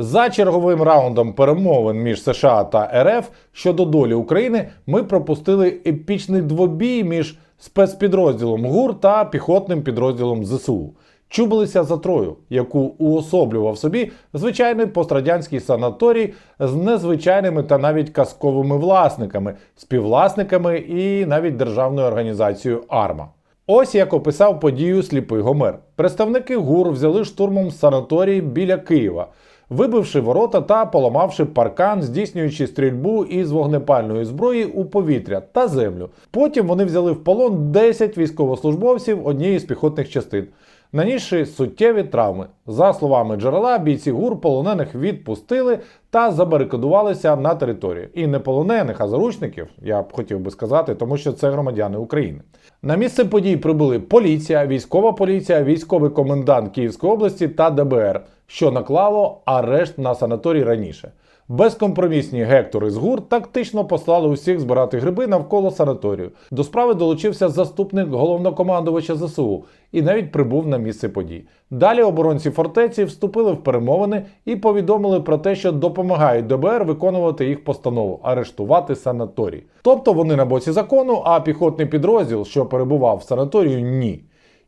За черговим раундом перемовин між США та РФ щодо долі України ми пропустили епічний двобій між спецпідрозділом ГУР та піхотним підрозділом ЗСУ. Чубилися за трою, яку уособлював собі звичайний пострадянський санаторій з незвичайними та навіть казковими власниками, співвласниками і навіть державною організацією АРМА. Ось як описав подію сліпий Гомер. Представники ГУР взяли штурмом санаторій біля Києва, вибивши ворота та поламавши паркан, здійснюючи стрільбу із вогнепальної зброї у повітря та землю. Потім вони взяли в полон 10 військовослужбовців однієї з піхотних частин, нанісши суттєві травми. За словами джерела, бійці ГУР полонених відпустили та забарикадувалися на території. І не полонених, а заручників, я б хотів би сказати, тому що це громадяни України. На місце подій прибули поліція, військова поліція, військовий комендант Київської області та ДБР, що наклало арешт на санаторій раніше. Безкомпромісні гектори з ГУР тактично послали усіх збирати гриби навколо санаторію. До справи долучився заступник головнокомандувача ЗСУ і навіть прибув на місце подій. Далі оборонці фортеці вступили в перемовини і повідомили про те, що допомагають ДБР виконувати їх постанову арештувати санаторій. Тобто вони на боці закону, а піхотний підрозділ, що перебував в санаторію, ні.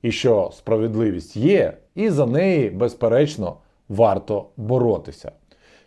І що справедливість є, і за неї, безперечно, варто боротися.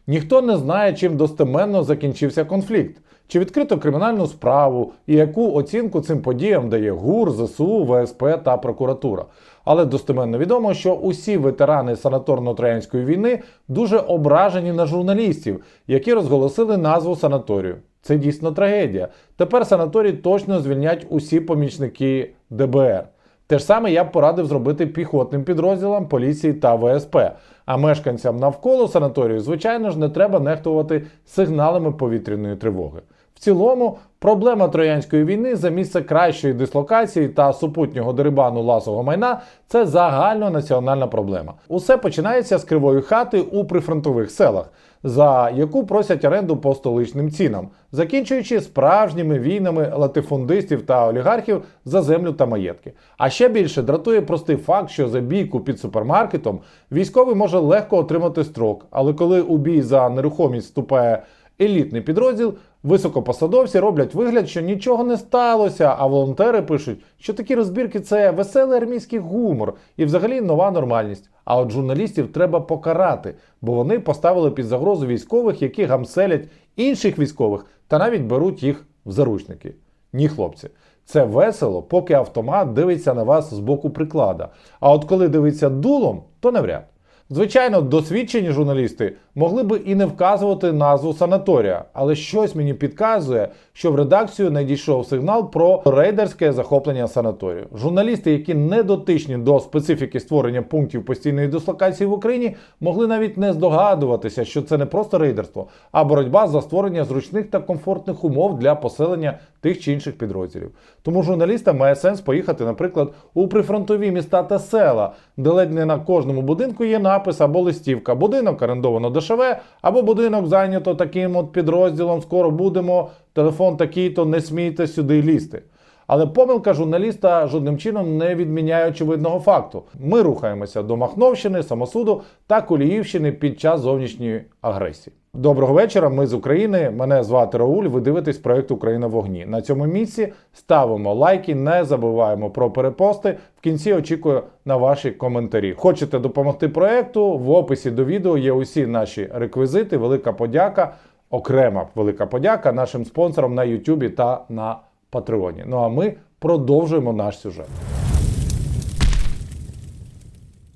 Ніхто не знає, чим достеменно закінчився конфлікт, чи відкрито кримінальну справу і яку оцінку цим подіям дає ГУР, ЗСУ, ВСП та прокуратура. Але достеменно відомо, що усі ветерани санаторно-троянської війни дуже ображені на журналістів, які розголосили назву санаторію. Це дійсно трагедія. Тепер санаторій точно звільнять усі помічники ДБР. Те ж саме я б порадив зробити піхотним підрозділам поліції та ВСП. А мешканцям навколо санаторію, звичайно ж, не треба нехтувати сигналами повітряної тривоги. В цілому, проблема троянської війни за місце кращої дислокації та супутнього дерибану ласового майна це загальнонаціональна проблема. Усе починається з кривої хати у прифронтових селах, за яку просять оренду по столичним цінам, закінчуючи справжніми війнами латифундистів та олігархів за землю та маєтки. А ще більше дратує простий факт, що за бійку під супермаркетом військовий може легко отримати строк, але коли у бій за нерухомість вступає елітний підрозділ, високопосадовці роблять вигляд, що нічого не сталося, а волонтери пишуть, що такі розбірки це веселий армійський гумор і взагалі нова нормальність. А от журналістів треба покарати, бо вони поставили під загрозу військових, які гамселять інших військових та навіть беруть їх в заручники. Ні, хлопці, це весело, поки автомат дивиться на вас з боку приклада. А от коли дивиться дулом, то навряд. Звичайно, досвідчені журналісти могли би і не вказувати назву санаторія, але щось мені підказує, що в редакцію надійшов сигнал про рейдерське захоплення санаторію. Журналісти, які не дотичні до специфіки створення пунктів постійної дислокації в Україні, могли навіть не здогадуватися, що це не просто рейдерство, а боротьба за створення зручних та комфортних умов для поселення тих чи інших підрозділів. Тому журналістам має сенс поїхати, наприклад, у прифронтові міста та села, де ледь не на кожному будинку є напис або листівка. Будинок орендовано дешеве, або будинок зайнято таким от підрозділом. Скоро будемо. Телефон такий-то, не смійте сюди лізти. Але помилка журналіста жодним чином не відміняє очевидного факту. Ми рухаємося до Махновщини, самосуду та Куліївщини під час зовнішньої агресії. Доброго вечора. Ми з України. Мене звати Рауль. Ви дивитесь проект Україна вогні. На цьому місці ставимо лайки, не забуваємо про перепости. В кінці очікую на ваші коментарі. Хочете допомогти проекту? В описі до відео є усі наші реквізити. Велика подяка, окрема велика подяка нашим спонсорам на Ютубі та на Патреоні. Ну а ми продовжуємо наш сюжет.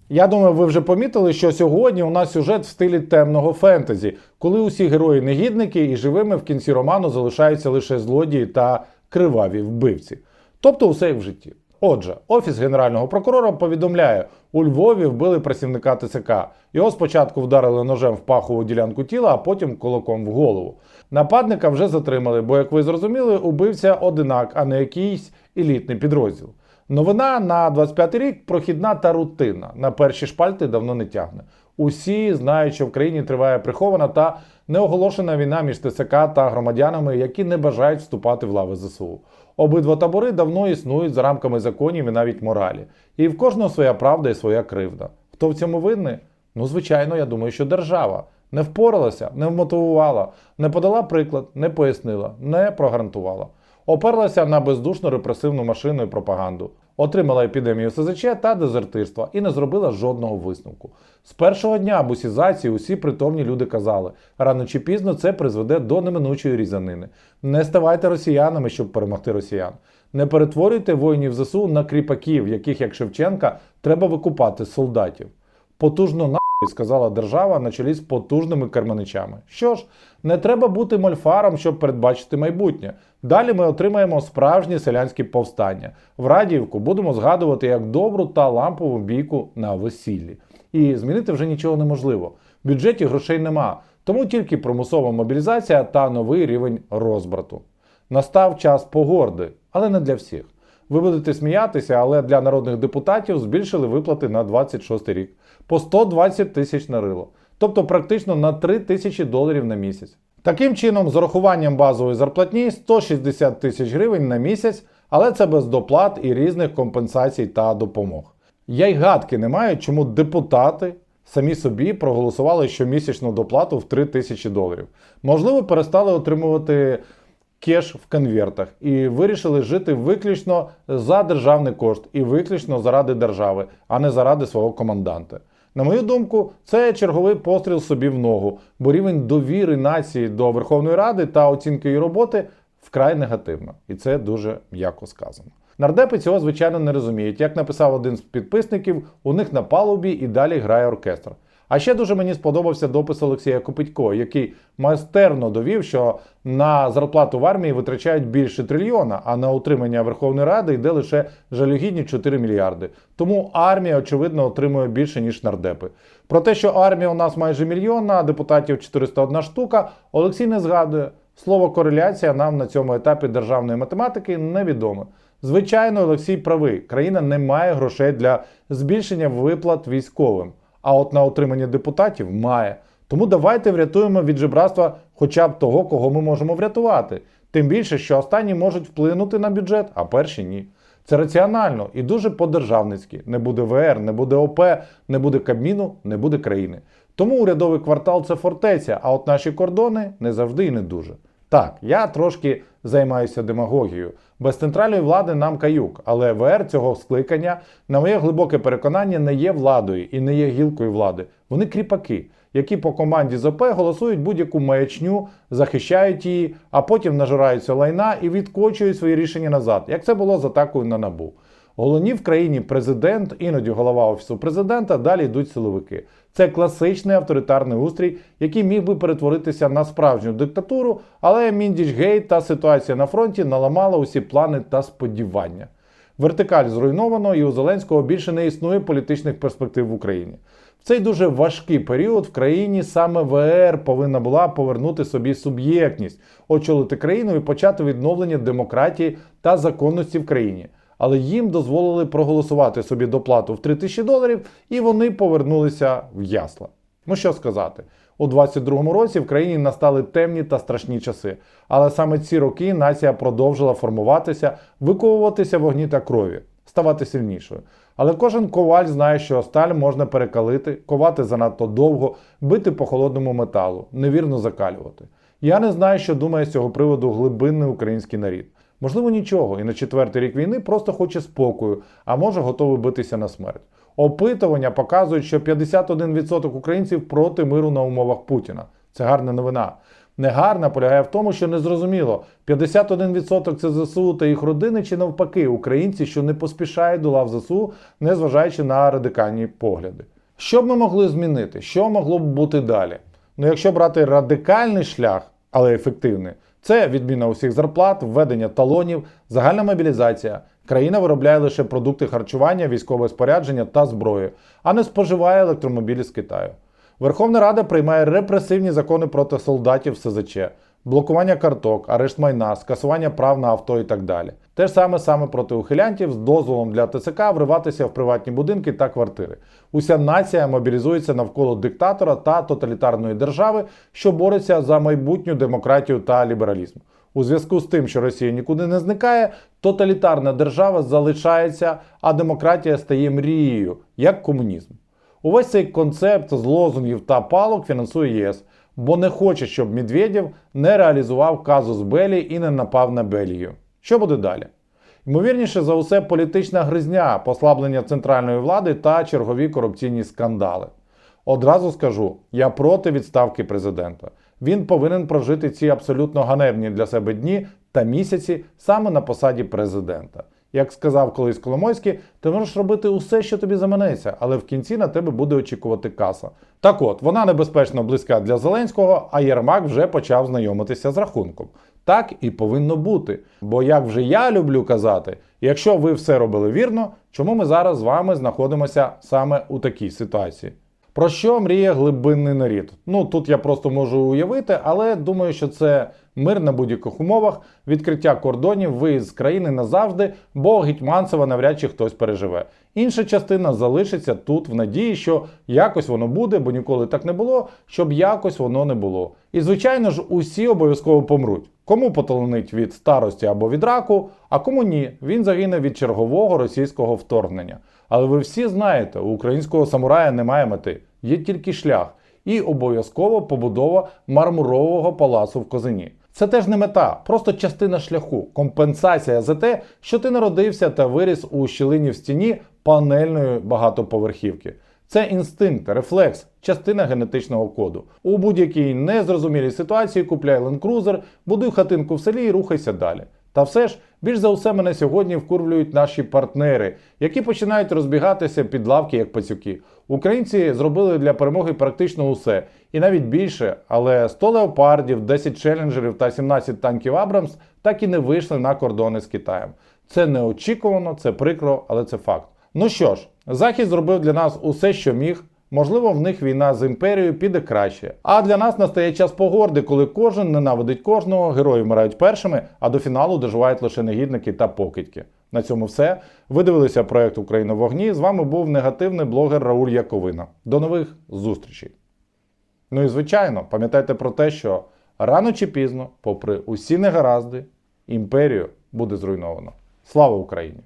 Я думаю, ви вже помітили, що сьогодні у нас сюжет в стилі темного фентезі, коли усі герої негідники і живими в кінці роману залишаються лише злодії та криваві вбивці. Тобто усе як в житті. Отже, офіс генерального прокурора повідомляє, у Львові вбили працівника ТЦК. Його спочатку вдарили ножем в пахову ділянку тіла, а потім кулаком в голову. Нападника вже затримали, бо, як ви зрозуміли, убивця одинак, а не якийсь елітний підрозділ. Новина на 25 рік прохідна та рутинна. На перші шпальти давно не тягне. Усі знають, що в країні триває прихована та неоголошена війна між ТСК та громадянами, які не бажають вступати в лави ЗСУ. Обидва табори давно існують за рамками законів і навіть моралі. І в кожного своя правда і своя кривда. Хто в цьому винний? Ну, звичайно, я думаю, що держава. Не впоралася, не вмотивувала, не подала приклад, не пояснила, не прогарантувала. Оперлася на бездушну репресивну машину і пропаганду, отримала епідемію СЗЧ та дезертирства і не зробила жодного висновку. З першого дня бусізації усі притомні люди казали, рано чи пізно це призведе до неминучої різанини. Не ставайте росіянами, щоб перемогти росіян. Не перетворюйте воїнів ЗСУ на кріпаків, яких, як Шевченка, треба викупати солдатів. Потужно нахуй, сказала держава на чолі з потужними керманичами. Що ж, не треба бути мольфаром, щоб передбачити майбутнє. Далі ми отримаємо справжні селянські повстання. В Радіївку будемо згадувати як добру та лампову бійку на весіллі. І змінити вже нічого неможливо. В бюджеті грошей нема, тому тільки примусова мобілізація та новий рівень розбрату. Настав час погорди, але не для всіх. Ви будете сміятися, але для народних депутатів збільшили виплати на 26 рік по 120 тисяч на рило, тобто практично на 3 тисячі доларів на місяць. Таким чином, з урахуванням базової зарплатні 160 тисяч гривень на місяць, але це без доплат і різних компенсацій та допомог. Я й гадки не маю, чому депутати самі собі проголосували щомісячну доплату в 3 тисячі доларів. Можливо, перестали отримувати кеш в конвертах і вирішили жити виключно за державний кошт і виключно заради держави, а не заради свого команданта. На мою думку, це черговий постріл собі в ногу, бо рівень довіри нації до Верховної Ради та оцінки її роботи вкрай негативно, і це дуже м'яко сказано. Нардепи цього звичайно не розуміють. Як написав один з підписників, у них на палубі і далі грає оркестр. А ще дуже мені сподобався допис Олексія Копитько, який майстерно довів, що на зарплату в армії витрачають більше трильйона, а на утримання Верховної Ради йде лише жалюгідні 4 мільярди. Тому армія, очевидно, отримує більше, ніж нардепи. Про те, що армія у нас майже мільйонна, а депутатів 401 штука, Олексій не згадує. Слово кореляція нам на цьому етапі державної математики невідоме. Звичайно, Олексій правий. Країна не має грошей для збільшення виплат військовим. А от на отримання депутатів має. Тому давайте врятуємо від жебратства хоча б того, кого ми можемо врятувати. Тим більше, що останні можуть вплинути на бюджет, а перші ні. Це раціонально і дуже по-державницьки. Не буде ВР, не буде ОП, не буде Кабміну, не буде країни. Тому урядовий квартал це фортеця, а от наші кордони не завжди і не дуже. Так, я трошки займаюся демагогією. Без центральної влади нам каюк, але ВР цього скликання, на моє глибоке переконання, не є владою і не є гілкою влади. Вони кріпаки, які по команді ЗП голосують будь-яку маячню, захищають її, а потім нажираються лайна і відкочують свої рішення назад, як це було з атакою на набу. Головні в країні президент, іноді голова офісу президента, далі йдуть силовики. Це класичний авторитарний устрій, який міг би перетворитися на справжню диктатуру, але Міндічгейт та ситуація на фронті наламала усі плани та сподівання. Вертикаль зруйновано, і у Зеленського більше не існує політичних перспектив в Україні. В цей дуже важкий період в країні саме ВР повинна була повернути собі суб'єктність, очолити країну і почати відновлення демократії та законності в країні. Але їм дозволили проголосувати собі доплату в 3 тисячі доларів, і вони повернулися в ясла. Ну що сказати, у 22-му році в країні настали темні та страшні часи. Але саме ці роки нація продовжила формуватися, виковуватися в огні та крові, ставати сильнішою. Але кожен коваль знає, що сталь можна перекалити, ковати занадто довго, бити по холодному металу, невірно закалювати. Я не знаю, що думає з цього приводу глибинний український народ. Можливо, нічого, і на четвертий рік війни просто хоче спокою, а може готовий битися на смерть. Опитування показують, що 51% українців проти миру на умовах Путіна. Це гарна новина. Негарна полягає в тому, що незрозуміло, 51% це ЗСУ та їх родини, чи навпаки, українці, що не поспішають до лав ЗСУ, незважаючи на радикальні погляди. Що б ми могли змінити? Що могло б бути далі? Ну, якщо брати радикальний шлях, але ефективне. це відміна усіх зарплат, введення талонів, загальна мобілізація. Країна виробляє лише продукти харчування, військове спорядження та зброю, а не споживає електромобілі з Китаю. Верховна Рада приймає репресивні закони проти солдатів СЗЧ, блокування карток, арешт майна, скасування прав на авто і так далі. Те ж саме саме проти ухилянтів з дозволом для ТЦК вриватися в приватні будинки та квартири. Уся нація мобілізується навколо диктатора та тоталітарної держави, що бореться за майбутню демократію та лібералізм. У зв'язку з тим, що Росія нікуди не зникає, тоталітарна держава залишається, а демократія стає мрією, як комунізм. Увесь цей концепт з лозунгів та палок фінансує ЄС, бо не хоче, щоб Медведєв не реалізував казус Белі і не напав на Белію. Що буде далі? Ймовірніше за усе, політична гризня, послаблення центральної влади та чергові корупційні скандали. Одразу скажу, я проти відставки президента. Він повинен прожити ці абсолютно ганебні для себе дні та місяці саме на посаді президента. Як сказав колись Коломойський, ти можеш робити усе, що тобі заманеться, але в кінці на тебе буде очікувати каса. Так от, вона небезпечно близька для Зеленського, а Єрмак вже почав знайомитися з рахунком. Так і повинно бути. Бо як вже я люблю казати, якщо ви все робили вірно, чому ми зараз з вами знаходимося саме у такій ситуації? Про що мріє глибинний нарід? Ну тут я просто можу уявити, але думаю, що це мир на будь-яких умовах, відкриття кордонів, виїзд з країни назавжди, бо Гетьманцева навряд чи хтось переживе. Інша частина залишиться тут в надії, що якось воно буде, бо ніколи так не було, щоб якось воно не було. І звичайно ж, усі обов'язково помруть. Кому поталанить від старості або від раку, а кому ні, він загине від чергового російського вторгнення. Але ви всі знаєте, у українського самурая немає мети, є тільки шлях і обов'язково побудова мармурового палацу в Козині. Це теж не мета, просто частина шляху, компенсація за те, що ти народився та виріс у щілині в стіні панельної багатоповерхівки. Це інстинкт, рефлекс, частина генетичного коду. У будь-якій незрозумілій ситуації купляй ленд-крузер, будуй хатинку в селі і рухайся далі. Та все ж, більш за усе мене сьогодні вкурвлюють наші партнери, які починають розбігатися під лавки як пацюки. Українці зробили для перемоги практично усе, і навіть більше, але 100 леопардів, 10 челенджерів та 17 танків Абрамс так і не вийшли на кордони з Китаєм. Це неочікувано, це прикро, але це факт. Ну що ж, Захід зробив для нас усе, що міг. Можливо, в них війна з імперією піде краще. А для нас настає час погорди, коли кожен ненавидить кожного, герої вмирають першими, а до фіналу доживають лише негідники та покидьки. На цьому все. Ви дивилися проект Україна в вогні. З вами був негативний блогер Рауль Яковина. До нових зустрічей. Ну і звичайно, пам'ятайте про те, що рано чи пізно, попри усі негаразди, імперію буде зруйновано. Слава Україні!